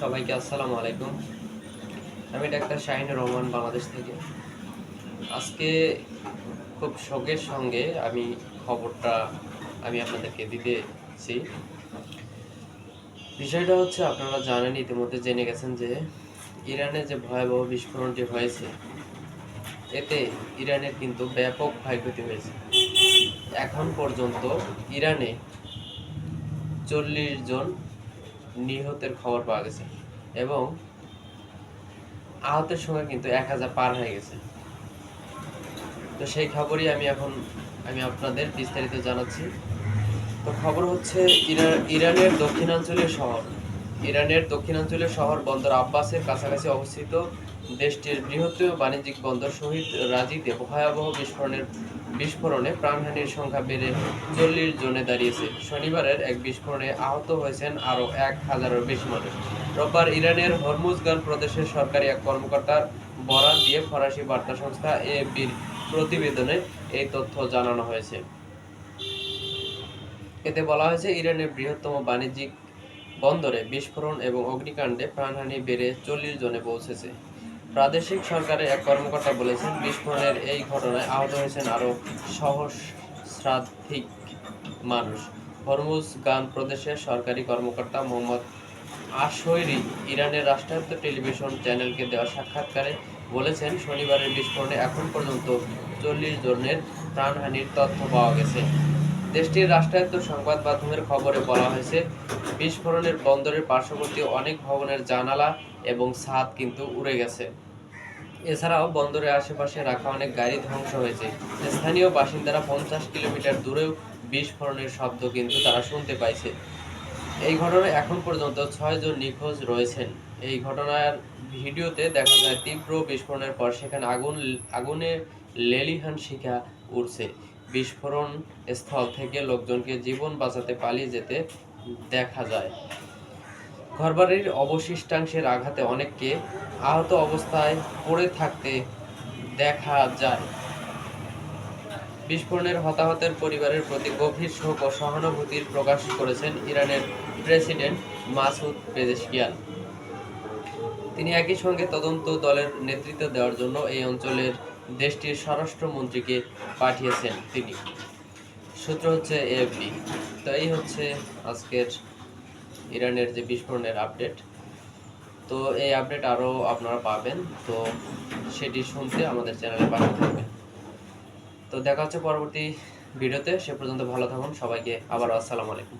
সবাইকে আসসালামু আলাইকুম। আমি ডাক্তার শাহিনুর রহমান বাংলাদেশ থেকে। আজকে খুব শোকের সঙ্গে আমি খবরটা আমি আপনাদেরকে দিতেছি বিষয়টা হচ্ছে, আপনারা জানেন, ইতিমধ্যে জেনে গেছেন যে ইরানে যে ভয়াবহ বিস্ফোরণটি হয়েছে, এতে ইরানের কিন্তু ব্যাপক ক্ষয়ক্ষতি হয়েছে। এখন পর্যন্ত ইরানে চল্লিশ জন নিহতের খবর পাওয়া গেছে। এবং আহতের সংখ্যা কিন্তু এক হাজার পার হয়ে গেছে। তো সেই খবরই আমি এখন আমি আপনাদের বিস্তারিত জানাচ্ছি। তো খবর হচ্ছে ইরা- ইরানের দক্ষিণাঞ্চলীয় শহর। ইরানের দক্ষিণাঞ্চলীয় শহর বন্দর আব্বাসের কাছাকাছি অবস্থিত দেশটির বৃহত্তম বাণিজ্যিক বন্দর শহীদ রাজিতে ভয়াবহ বিস্ফোরণের বিস্ফোরণে প্রাণহানির সংখ্যা বেড়ে চল্লিশ জনে দাঁড়িয়েছে। শনিবারের এক বিস্ফোরণে আহত হয়েছেন আরও এক হাজারের বেশি মানুষ। রোববার ইরানের হরমুজগান প্রদেশের সরকারি এক কর্মকর্তার বরাত দিয়ে ফরাসি বার্তা সংস্থা এএফপির প্রতিবেদনে এই তথ্য জানানো হয়েছে। এতে বলা হয়েছে, ইরানের বৃহত্তম বাণিজ্যিক বন্দরে বিস্ফোরণ এবং অগ্নিকাণ্ডে প্রাণহানি বেড়ে চল্লিশ জনে পৌঁছেছে। প্রাদেশিক সরকারের এক কর্মকর্তা বলেছেন, বিস্ফোরণের এই ঘটনায় আহত হয়েছেন আরও সহস্রাধিক মানুষ। হরমুজ গান প্রদেশের সরকারি কর্মকর্তা মোহাম্মদ আশৈরি ইরানের রাষ্ট্রায়ত্ত টেলিভিশন চ্যানেলকে দেওয়া সাক্ষাৎকারে বলেছেন, শনিবারের বিস্ফোরণে এখন পর্যন্ত চল্লিশ জনের প্রাণহানির তথ্য পাওয়া গেছে। দেশটির রাষ্ট্রায়ত্ত সংবাদ মাধ্যমের খবরে বলা হয়েছে, বিস্ফোরণের বন্দরের পার্শ্ববর্তী অনেক ভবনের জানালা এবং ছাদ কিন্তু উড়ে গেছে। এছাড়াও বন্দরের আশেপাশে রাখা অনেক গাড়ি ধ্বংস হয়েছে। স্থানীয় বাসিন্দারা পঞ্চাশ কিলোমিটার দূরেও বিস্ফোরণের শব্দ কিন্তু তারা শুনতে পাইছে। এই ঘটনায় এখন পর্যন্ত ছয় জন নিখোঁজ রয়েছেন। এই ঘটনার ভিডিওতে দেখা যায়, তীব্র বিস্ফোরণের পর সেখানে আগুন, আগুনে লেলিহান শিখা উঠছে বিস্ফোরণ স্থল থেকে লোকজনকে জীবন বাঁচাতে পালিয়ে যেতে দেখা যায়। ঘরবাড়ির অবশিষ্টাংশের আঘাতে অনেককে আহত অবস্থায় পড়ে থাকতে দেখা যায়। বিস্ফোরণের হতাহতের পরিবারের প্রতি গভীর শোক ও সহানুভূতির প্রকাশ করেছেন ইরানের প্রেসিডেন্ট মাসুদ পেজেশকিয়ান। তিনি একই সঙ্গে তদন্ত দলের নেতৃত্ব দেওয়ার জন্য এই অঞ্চলের দেশটির স্বরাষ্ট্রমন্ত্রীকে পাঠিয়েছেন তিনি। সূত্র হচ্ছে এএফপি। তো এই হচ্ছে আজকের ইরানের যে বিস্ফোরণের আপডেট। তো এই আপডেট আরও আপনারা পাবেন। তো সেটি শুনতে আমাদের চ্যানেলে পাশে থাকবেন। তো দেখা হচ্ছে পরবর্তী ভিডিওতে। সে পর্যন্ত ভালো থাকুন। সবাইকে আবার আসসালামু আলাইকুম.